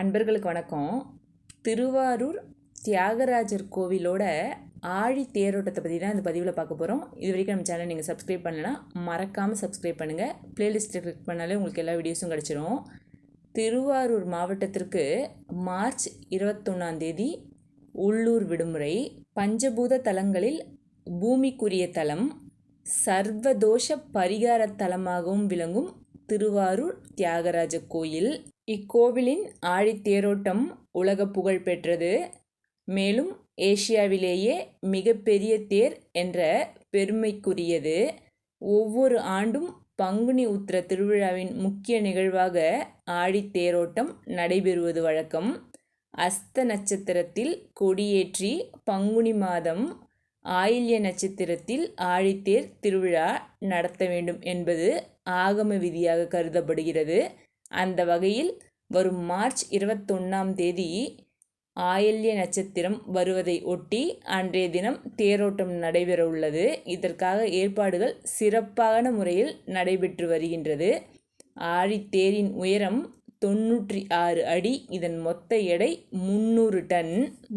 அன்பர்களுக்கு வணக்கம். திருவாரூர் தியாகராஜர் கோவிலோட ஆழி தேரோட்டத்தை பற்றி தான் இந்த பதிவில் பார்க்க போகிறோம் இது வரைக்கும் நம்ம சேனல் நீங்கள் சப்ஸ்கிரைப் பண்ணலைன்னா மறக்காமல் சப்ஸ்கிரைப் பண்ணுங்கள் ப்ளேலிஸ்ட்டை கிளிக் பண்ணாலே உங்களுக்கு எல்லா வீடியோஸும் கிடச்சிரும். திருவாரூர் மாவட்டத்திற்கு மார்ச் இருபத்தொன்னாந்தேதி உள்ளூர் விடுமுறை. பஞ்சபூத தலங்களில் பூமிக்குரிய தலம் சர்வதோஷ பரிகார தலமாகவும் விளங்கும் திருவாரூர் தியாகராஜ கோயில். இக்கோவிலின் ஆழித்தேரோட்டம் உலக புகழ் பெற்றது. மேலும் ஏசியாவிலேயே மிகப்பெரிய தேர் என்ற பெருமைக்குரியது. ஒவ்வொரு ஆண்டும் பங்குனி உத்திர திருவிழாவின் முக்கிய நிகழ்வாக ஆழித்தேரோட்டம் நடைபெறுவது வழக்கம். அஸ்த நட்சத்திரத்தில் கொடியேற்றி பங்குனி மாதம் ஆயில்ய நட்சத்திரத்தில் ஆழித்தேர் திருவிழா நடத்த வேண்டும் என்பது ஆகம விதியாக கருதப்படுகிறது. அந்த வகையில் வரும் மார்ச் இருபத்தொன்னாம் தேதி ஆயில்ய நட்சத்திரம் வருவதை ஒட்டி அன்றைய தினம் தேரோட்டம் நடைபெற உள்ளது இதற்காக ஏற்பாடுகள் சிறப்பான முறையில் நடைபெற்று வருகின்றது. ஆழித்தேரின் உயரம் தொன்னூற்றி ஆறு அடி. இதன் மொத்த எடை முன்னூறு டன்.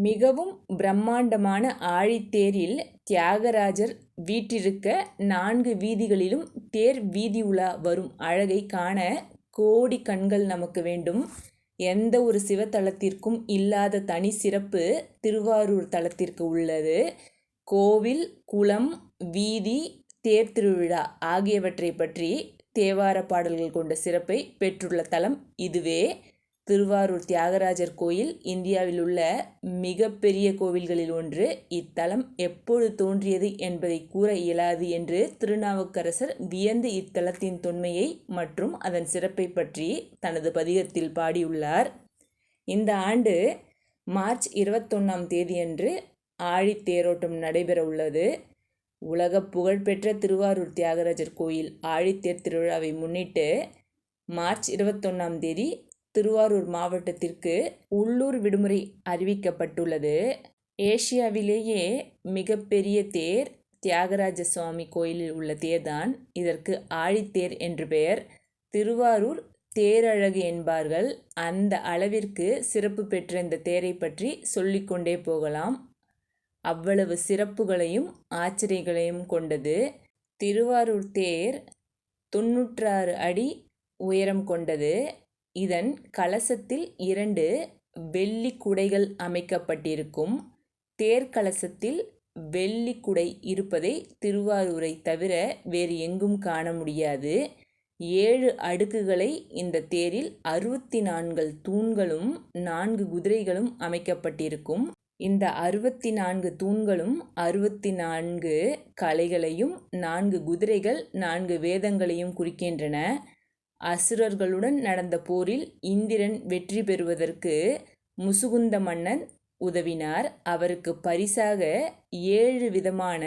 மிகவும் பிரம்மாண்டமான ஆழித்தேரில் தியாகராஜர் வீற்றிருக்க நான்கு வீதிகளிலும் தேர் வீதி உலா வரும் அழகை காண கோடி கண்கள் நமக்கு வேண்டும். எந்த ஒரு சிவத்தலத்திற்கும் இல்லாத தனி சிறப்பு திருவாரூர் தலத்திற்கு உள்ளது. கோவில் குளம் வீதி தேர் திருவிழா ஆகியவற்றை பற்றி தேவார பாடல்கள் கொண்ட சிறப்பை பெற்றுள்ள தலம் இதுவே. திருவாரூர் தியாகராஜர் கோயில் இந்தியாவில் உள்ள மிகப்பெரிய கோவில்களில் ஒன்று. இத்தலம் எப்பொழுது தோன்றியது என்பதை கூற இயலாது என்று திருநாவுக்கரசர் வியந்து இத்தலத்தின் தொன்மையை மற்றும் அதன் சிறப்பை பற்றி தனது பதிகத்தில் பாடியுள்ளார். இந்த ஆண்டு மார்ச் இருபத்தொன்னாம் தேதியன்று ஆழித்தேரோட்டம் நடைபெற உள்ளது. உலக புகழ்பெற்ற திருவாரூர் தியாகராஜர் கோயில் ஆழித்தேர் திருவிழாவை முன்னிட்டு மார்ச் இருபத்தொன்னாம் தேதி திருவாரூர் மாவட்டத்திற்கு உள்ளூர் விடுமுறை அறிவிக்கப்பட்டுள்ளது. ஏசியாவிலேயே மிகப்பெரிய தேர் தியாகராஜ சுவாமி கோயிலில் உள்ள தேர்தான். இதற்கு ஆழித்தேர் என்று பெயர். திருவாரூர் தேரழகு என்பார்கள். அந்த அளவிற்கு சிறப்பு பெற்ற இந்த தேரை பற்றி சொல்லிக்கொண்டே போகலாம். அவ்வளவு சிறப்புகளையும் ஆச்சரியங்களையும் கொண்டது. திருவாரூர் தேர் தொன்னூற்றாறு அடி உயரம் கொண்டது. இதன் கலசத்தில் இரண்டு வெள்ளி குடைகள் அமைக்கப்பட்டிருக்கும். தேர்கலசத்தில் வெள்ளி குடை இருப்பதை திருவாரூரை தவிர வேறு எங்கும் காண முடியாது. ஏழு அடுக்குகளை இந்த தேரில் அறுபத்தி நான்கு தூண்களும் நான்கு குதிரைகளும் அமைக்கப்பட்டிருக்கும். இந்த அறுபத்தி நான்கு தூண்களும் அறுபத்தி நான்கு கலைகளையும் நான்கு குதிரைகள் நான்கு வேதங்களையும் குறிக்கின்றன. அசுரர்களுடன் நடந்த போரில் இந்திரன் வெற்றி பெறுவதற்கு முசுகுந்த மன்னன் உதவினார். அவருக்கு பரிசாக ஏழு விதமான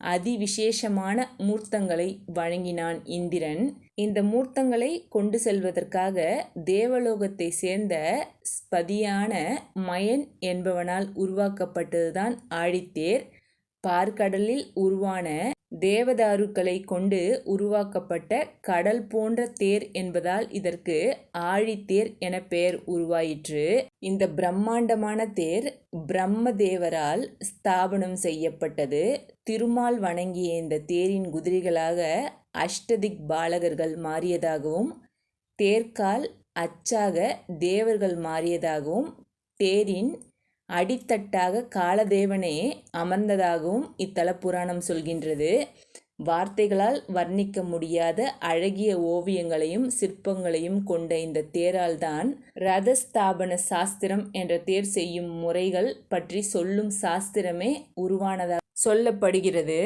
அதிவிசேஷமான மூர்த்தங்களை வழங்கினான் இந்திரன். இந்த மூர்த்தங்களை கொண்டு செல்வதற்காக தேவலோகத்தை சேர்ந்த ஸ்பதியான மயன் என்பவனால் உருவாக்கப்பட்டதுதான் ஆழித்தேர் பார்க்கடலில் உருவான தேவதாருக்களை கொண்டு உருவாக்கப்பட்ட கடல் போன்ற தேர் என்பதால் இதற்கு ஆழித்தேர் என பெயர் உருவாயிற்று. இந்த பிரம்மாண்டமான தேர் பிரம்மதேவரால் ஸ்தாபனம் செய்யப்பட்டது. திருமால் வணங்கிய இந்த தேரின் குதிரைகளாக அஷ்டதிக் பாலகர்கள் மாறியதாகவும் தேர்கால் அச்சாக தேவர்கள் மாறியதாகவும் தேரின் அடித்தட்டாக காலதேவனே அமர்ந்ததாகவும் இத்தல புராணம் சொல்கின்றது. வார்த்தைகளால் வர்ணிக்க முடியாத அழகிய ஓவியங்களையும் சிற்பங்களையும் கொண்ட இந்த தேரால்தான் ரதஸ்தாபன சாஸ்திரம் என்ற தேர் செய்யும் முறைகள் பற்றி சொல்லும் சாஸ்திரமே உருவானதாக சொல்லப்படுகிறது.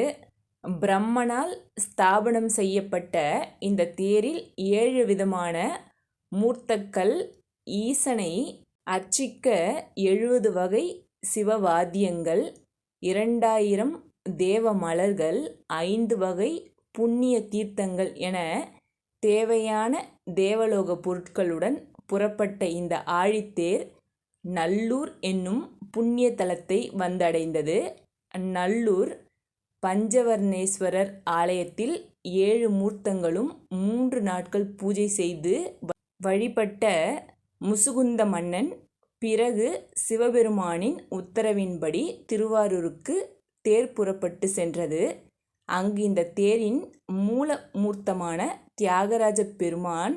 பிரம்மனால் ஸ்தாபனம் செய்யப்பட்ட இந்த தேரில் ஏழு விதமான மூர்த்தக்கள் ஈசனை அர்ச்சிக்க எழுபது வகை சிவவாத்தியங்கள் இரண்டாயிரம் தேவ மலர்கள் ஐந்து வகை புண்ணிய தீர்த்தங்கள் என தேவையான தேவலோக பொருட்களுடன் புறப்பட்ட இந்த ஆழித்தேர் நல்லூர் என்னும் புண்ணிய தலத்தை வந்தடைந்தது. நல்லூர் பஞ்சவர்ணேஸ்வரர் ஆலயத்தில் ஏழு மூர்த்தங்களும் மூன்று நாட்கள் பூஜை செய்து வழிபட்ட முசுகுந்த மன்னன் பிறகு சிவபெருமானின் உத்தரவின்படி திருவாரூருக்கு தேர் புறப்பட்டு சென்றது. அங்கு இந்த தேரின் மூல மூர்த்தமான தியாகராஜ பெருமான்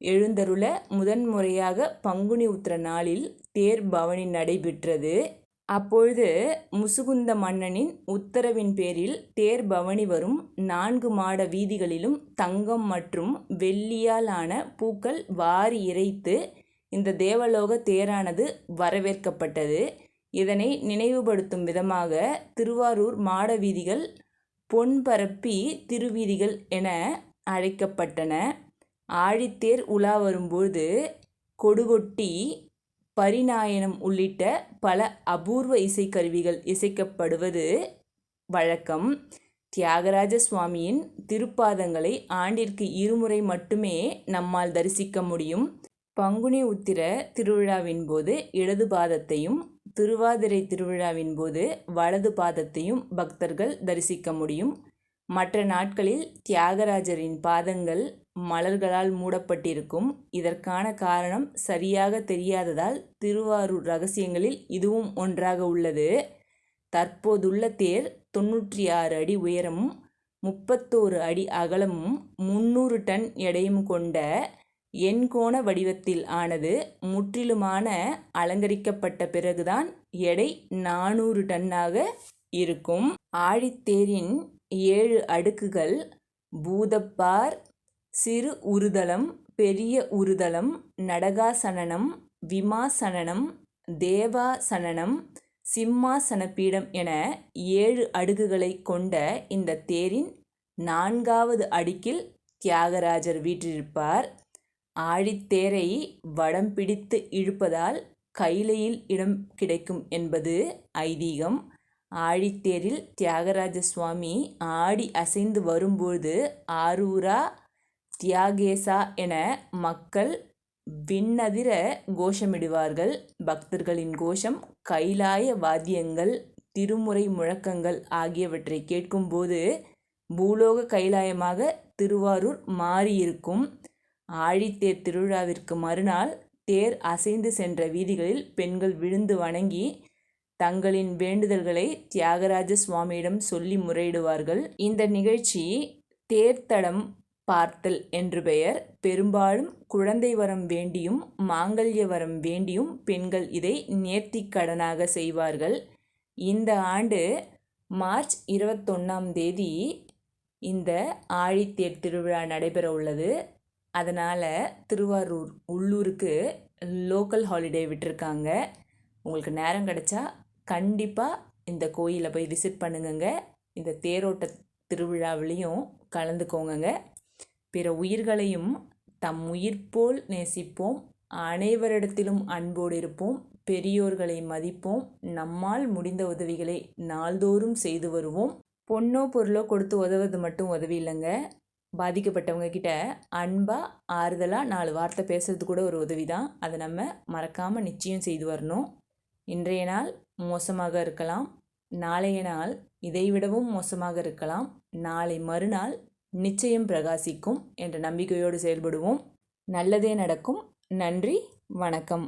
எழுந்தருள முதன்முறையாக பங்குனி உத்திர நாளில் தேர் பவனி நடைபெற்றது. அப்பொழுது முசுகுந்த மன்னனின் உத்தரவின் பேரில் தேர் பவனி வரும் நான்கு மாட வீதிகளிலும் தங்கம் மற்றும் வெள்ளியால் ஆன பூக்கள் வாரி இறைத்து இந்த தேவலோக தேரானது வரவேற்கப்பட்டது. இதனை நினைவுபடுத்தும் விதமாக திருவாரூர் மாட வீதிகள் பொன்பரப்பி திருவீதிகள் என அழைக்கப்பட்டன. ஆழித்தேர் உலா வரும்போது கொடுகொட்டி பரிநாயனம் உள்ளிட்ட பல அபூர்வ இசைக்கருவிகள் இசைக்கப்படுவது வழக்கம். தியாகராஜ சுவாமியின் திருப்பாதங்களை ஆண்டிற்கு இருமுறை மட்டுமே நம்மால் தரிசிக்க முடியும். பங்குனி உத்திர திருவிழாவின் போது இடது பாதத்தையும் திருவாதிரை திருவிழாவின் போது வலது பாதத்தையும் பக்தர்கள் தரிசிக்க முடியும். மற்ற நாட்களில் தியாகராஜரின் பாதங்கள் மலர்களால் மூடப்பட்டிருக்கும். இதற்கான காரணம் சரியாக தெரியாததால் திருவாரூர் ரகசியங்களில் இதுவும் ஒன்றாக உள்ளது. தற்போதுள்ள தேர் தொன்னூற்றி ஆறு அடி உயரமும் முப்பத்தோரு அடி அகலமும் முன்னூறு டன் எடையும் கொண்ட எண்கோண வடிவத்தில் ஆனது முற்றிலுமான அலங்கரிக்கப்பட்ட பிறகுதான் எடை நானூறு டன்னாக இருக்கும். ஆழித்தேரின் ஏழு அடுக்குகள் பூதப்பார் சிறு உருதலம் பெரிய உருதலம் நடகாசனனம் விமாசனனம் தேவாசனனம் சிம்மாசன பீடம் என ஏழு அடுக்குகளை கொண்ட இந்த தேரின் நான்காவது அடுக்கில் தியாகராஜர் வீற்றிருப்பார். ஆழித்தேரை வடம் பிடித்து இழுப்பதால் கைலையில் இடம் கிடைக்கும் என்பது ஐதீகம். ஆழித்தேரில் தியாகராஜ சுவாமி ஆடி அசைந்து வரும்போது ஆரூரா தியாகேசா என மக்கள் விண்ணதிர கோஷமிடுவார்கள். பக்தர்களின் கோஷம் கைலாய வாத்தியங்கள் திருமுறை முழக்கங்கள் ஆகியவற்றை கேட்கும்போது பூலோக கைலாயமாக திருவாரூர் மாறியிருக்கும். ஆழித்தேர் திருவிழாவிற்கு மறுநாள் தேர் அசைந்து சென்ற வீதிகளில் பெண்கள் விழுந்து வணங்கி தங்களின் வேண்டுதல்களை தியாகராஜ சுவாமியிடம் சொல்லி முறையிடுவார்கள். இந்த நிகழ்ச்சி தேர்த்தடம் பார்த்தல் என்று பெயர். பெரும்பாலும் குழந்தை வரம் வேண்டியும் மாங்கல்ய வரம் வேண்டியும் பெண்கள் இதை நேர்த்திக்கடனாக செய்வார்கள். இந்த ஆண்டு மார்ச் இருபத்தொன்னாம் தேதி இந்த ஆழித்தேர் திருவிழா நடைபெற உள்ளது. அதனால் திருவாரூர் உள்ளூருக்கு லோக்கல் ஹாலிடே விட்டுருக்காங்க. உங்களுக்கு நேரம் கிடைச்சா கண்டிப்பாக இந்த கோயிலை போய் விசிட் பண்ணுங்கங்க. இந்த தேரோட்ட திருவிழாவிலையும் கலந்துக்கோங்கங்க. பிற உயிர்களையும் தம் உயிர் போல் நேசிப்போம். அனைவரிடத்திலும் அன்போடு இருப்போம். பெரியோர்களை மதிப்போம். நம்மால் முடிந்த உதவிகளை நாள்தோறும் செய்து வருவோம். பொண்ணோ பொருளோ கொடுத்து உதவுறது மட்டும் உதவி இல்லைங்க. பாதிக்கப்பட்டவங்க கிட்ட அன்பாக ஆறுதலாக நாலு வார்த்தை பேசுறது கூட ஒரு உதவி தான் அதை நம்ம மறக்காமல் நிச்சயம் செய்து வரணும். இன்றைய நாள் மோசமாக இருக்கலாம். நாளைய நாள் இதைவிடவும் மோசமாக இருக்கலாம். நாளை மறுநாள் நிச்சயம் பிரகாசிக்கும் என்ற நம்பிக்கையோடு செயல்படுவோம். நல்லதே நடக்கும். நன்றி. வணக்கம்.